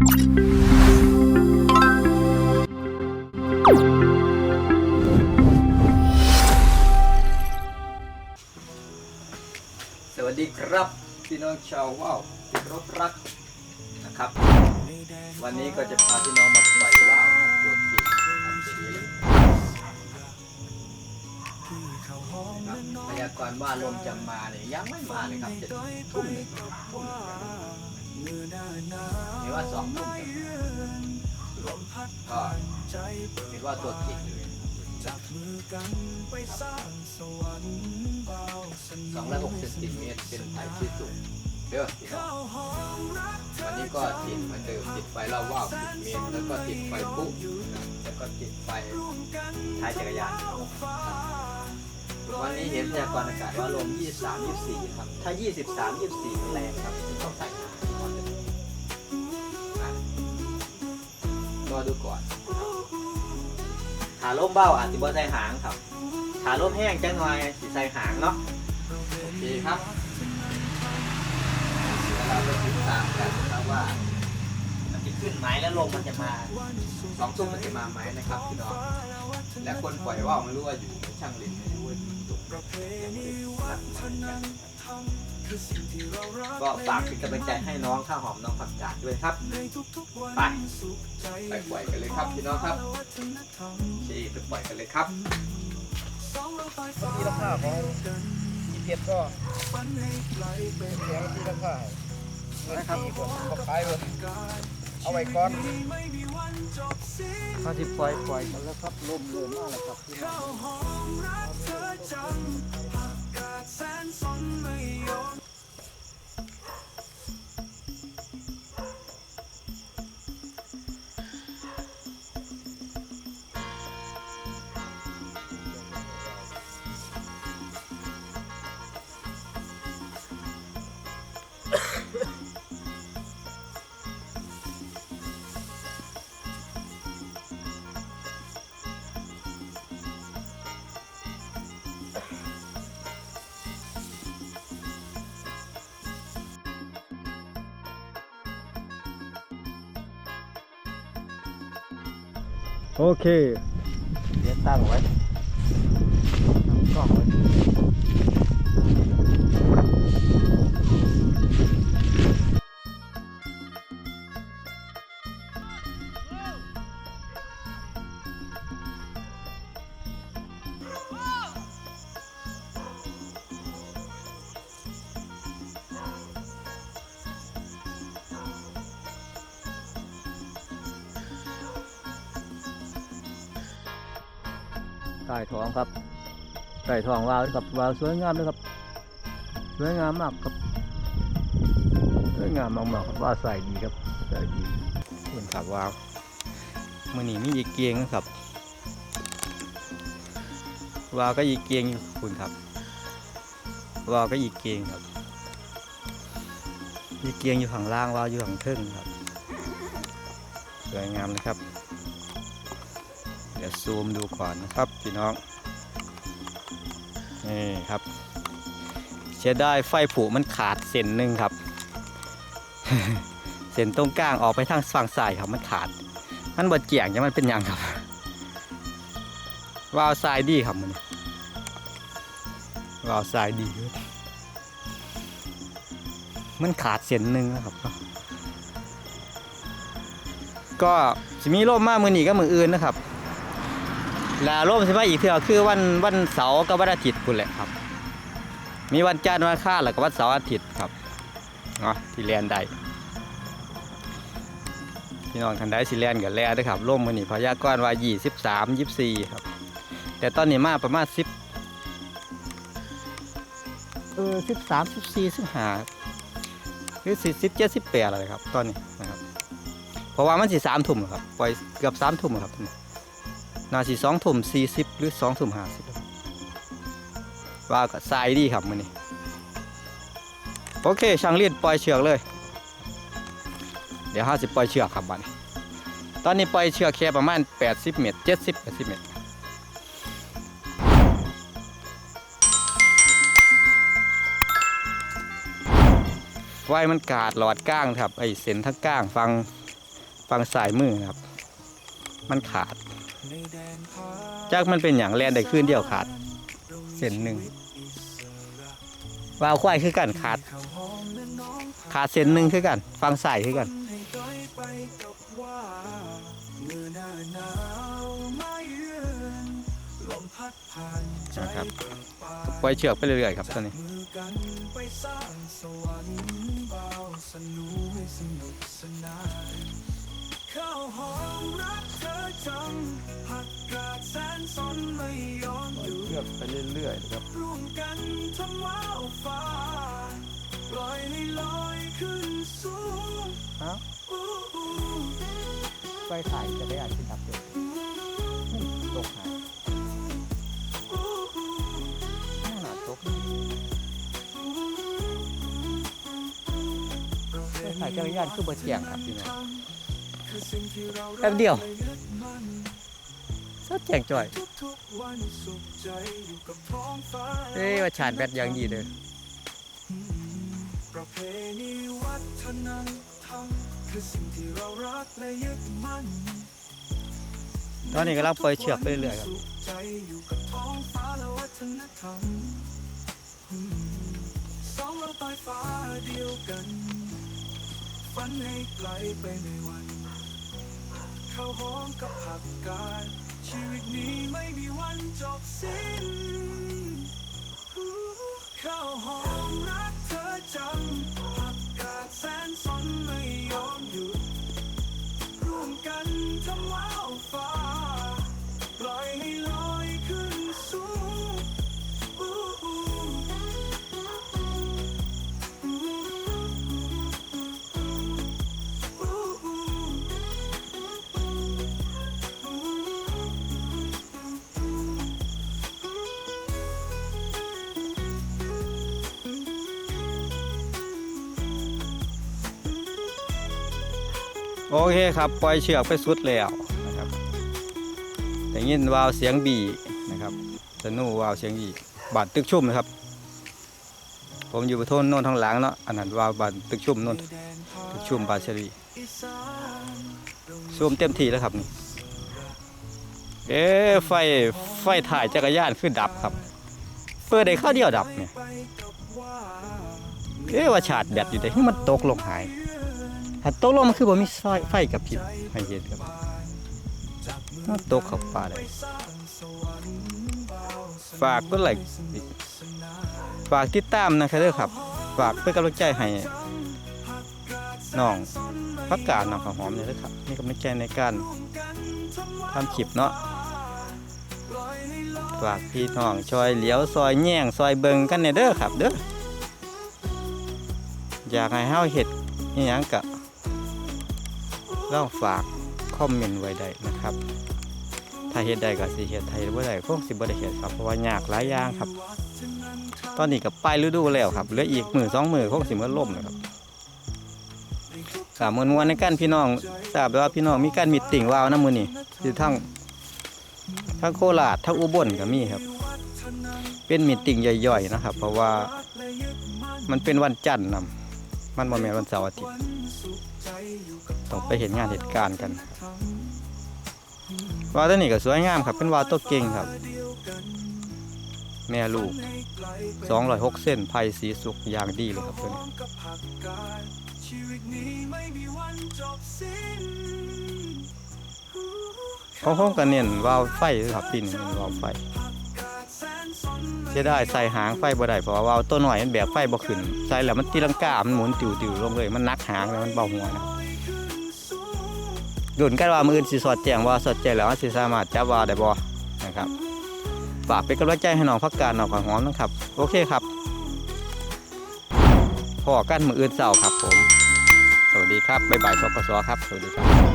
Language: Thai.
สวัสดีครับ พี่น้องชาวว่าวที่รถรักนะครับ วันนี้ก็จะพาพี่น้องมาปล่อยว่าวตัวจริงครับทีนี้เลยครับพยากรณ์ว่าลมจะมาเนี่ยยังไม่มาเลยครับจะทุ่มทุ่ม หนึ่งหรือว่าสองทุ่มจะมาก็เห็นว่าตัวจริงจับมือกันไปสร้างสวรรค์เลยสนองร้อยหกสิบเซนติเมตรเป็นไผ่ที่สูงเด้อพี่น้องวันนี้ก็ติดมือนเดิมติดไฟเล่าว่าว10เมตรแล้วก็ติดไฟปุ๊บแล้วก็ติดไฟท้ายจักรยานวันนี้เห็นพยากรณ์อากาศว่าลม23 24 ครับ ถ้า 23 24แรงครับต้องใส่ รอดูก่อนขาลมเบ้าอาจจะบ่ใส่หางครับขาลมแห้งจังหน่อยสิใส่หางเนาะโอเคครับเราไปติดตามกันนะครับว่ามันจะขึ้นไหมแล้วลมมันจะมาสองทุ่มมันจะมาไหมนะครับพี่น้องและคนปล่อยว่าวไม่รู้ว่าอยู่ช่างเล่นไม่รู้ว่าอยู่ตรงไหน ก็ฝากเป็นกำลังใจให้น้องข้าวหอมน้องผักกาดด้วยครับ ไปไปปล่อยกันเลยครับพี่น้องครับชี้ไปปล่อยกันเลยครับที่ราคาของอีเพชรก็เสียงที่ราคาเงินที่ผมก็ขายเลยเอาไว้ก่อนเขาที่ปล่อยปล่อยกันแล้วครับลมเริ่มมากแล้วครับากแสนสนไม่ยอม โอเค เดี๋ยวตั้งไว้ตั้งกล้องไว้ ใต้ท้องครับใต้ท้องวาวครับวาวสวยงามเลยครับ สวยงามมากครับ สวยงามมากๆครับว่าใส่ดีครับใส่ดีคุณครับวาวมื่อนี้มีอีกเกียงนะครับวาวก็อีกเกียงอยู่คุณครับวาวก็อีกเกียงครับอีกเกียงอยู่ข้างล่างวาวอยู่ข้างเทิงครับสวยงามเลยครับ ซูมดูก่อนนะครับพี่น้อง นี่ครับเสียได้ไฟผูมันขาดเส้นหนึ่งครับ เส้นตรงกลางออกไปทางฝั่งซ้ายครับมันขาด มันบดเกี่ยงจะมันเป็นยังครับวาวซ้ายดีครับมันวาวซ้ายดี มันขาดเส้นหนึ่งนะครับ ก็จะมีร่มมากมือหนีก็มืออื่นนะครับ แล้วร่มใช่ไหมอีกเทื่อคือวันวันเสาร์กับวันอาทิตย์คุณแหละครับ มีวันจันทร์วันอังคารแล้วก็วันเสาร์อาทิตย์ครับเนาะที่แลนได้พี่น้องทันได้สิแลนกับแลนด้วยครับร่มมันนี่พยากรณ์ว่ายี่สิบสามยี่สิบสี่ครับ แต่ตอนนี้มาประมาณสิบเออสิบสามสิบสี่สิบห้าหรือสิบเจ็ดสิบแปดอะไรครับ ตอนนี้นะครับ เพราะว่ามันสิสามทุ่มครับ ปล่อยเกือบสามทุ่มครับ นาสีสองถุ่มสี่สิบหรือสองถุ่มห้าสิบว่าก็ทรายดีครับมันนี่โอเคช่างเลียดปล่อยเชือกเลย เดี๋ยวห้าสิบปล่อยเชือกครับบัดนตอนนี้ปล่อยเชือกแค่ประมาณ80เมตร70 80เมตรไฟมันกาดหลอดก้างครับไอเส้นทั้งก้างฟังฟังสายมือครับ มันขาด จากมันเป็นอย่างแลนได้ขึ้นเดียวขาด เส้นหนึ่งวาวควายคือกันขาด ขาดเส้นหนึ่งคือกัน ฟังสายคือกันนะครับปล่อยเชือกไปเรื่อยๆครับตอนนี้ข้าวหอมรักเธอจัง แสนสนไม่ยอมอยู่เชือกไปเรื่อยๆครับร่วมกันทำว้าวฟ้าปล่อยให้ลอยขึ้นสูงเอ้าอู้หูไฟถ่ายจะได้อ่านที่ดับเลยตกหายอู้หูขนาดตกไฟถ่ายจักรยานคือบ่แจ้งครับพี่น้องคือสิ่งที่เราแป๊บเดียว ชัดแจ้งจ่อยเอ้ยว่าชาร์จแบตอย่างดีเลยประเพณีวัฒนธรรมคือสิ่งที่เรารักและยึดมั่นตอนนี้กำลังปล่อยเชือกไปเรื่อยครับสองเราใต้ฟ้าเดียวกันฝันให้ไกลไปในวันข้าวหอมกับผักกาด ชีวิตนี้ไม่มีวันจบสิ้นข้าวหอมรักเธอจังผักกาดแสนสนไม่ยอมหยุดร่วมกันทำว้าว โอเคครับปล่อยเชือกไปสุดแล้วนะครับแต่ยินวาวเสียงบีนะครับสนูวาวเสียงบีบาดตึกชุ่มนะครับ ผมอยู่บนโทนโน่นทางหลังเนาะอันนั้นวาวบาดตึกชุ่มโน่นตึกชุ่มบาดเชรีอีสานซูมเต็มที่แล้วครับนี่เอ๊ะไฟไฟถ่ายจักรยานคือดับครับ เปิดได้ข้าเดียวดับเนี่ยเอ๊ะว่าชาร์จแบตอยู่แต่ที่มันตกลงหาย ถ้าตกลงมันคือบ่มีไฟไฟกับพริบให้เห็นครับมันตกเข้าป่าเลยฝากก็ไลฝากติดตามนะครับเด้อครับ ฝากเป็นกำลังใจให้น้องพักกาดน้องข้าวหอมเนี่ยเด้อครับมีกำลังใจในการทำคลิปเนาะฝากพี่น้องซอยเหลียวซอยแย่งซอยเบิงกันเนี่ยเด้อครับ เด้ออยากให้เฮาเฮ็ดอีหยังกับะลองฝากคอมเมนต์ไว้ได้นะครับ ถ้าเฮ็ดได้ก็สิเฮ็ดถ้าเฮ็ดบ่ได้คงสิบ่ได้เฮ็ดครับเพราะว่ายากหลายอย่างครับ ตอนนี้ก็ปลายฤดูแล้วครับเหลืออีกมือสองมื้อคงสิมื้อล่มแล้วครับก็ม่วนในการพี่น้องทราบว่าพี่น้องมีการมีติ่งวาวนํมื้อนี้อยู่ทั้งทั้งโคราชทั้งอุบลก็มีครับ เป็นมีติ่งย่อยๆนะครับ เพราะว่ามันเป็นวันจันทร์นํมันบ่แม่นวันเสาร์อาทิตย์ ต้องไปเห็นงานเหตุการณ์กันวาตัวนี้ก็สวยงามครับเป็นวาตัวเก่งครับ แม่ลูก206เส้นไผ่สีสุกอย่างดีเลยครับตัวนี้กับผักกาดชีวิตนี้ไม่มีวันจบสิ้นเขาคงก็เน้นวาวไฟครับปีนี้วาวไฟจะได้ใส่หางไฟบ่ได้เพราะว่าวาวตัวหน่อยมันแบบไฟบ่ขึ้นใส่แล้วมันตีลังกา มันหมุนติวๆลงเลย มันนักหางแล้วมันเบาหัวนะ ดุนกันว่ามืออื่นสิสอดแจงว่าสอดแจงแล้วว่าสิสามารถจับวาวได้บ่นะครับฝากเป็นกำลังใจให้น้องพักการน้องขอยหอมนะครับ โอเคครับพอกันมืออื่นเสาร์ครับผม สวัสดีครับบ๊ายบายทกศครับ สวัสดีครับ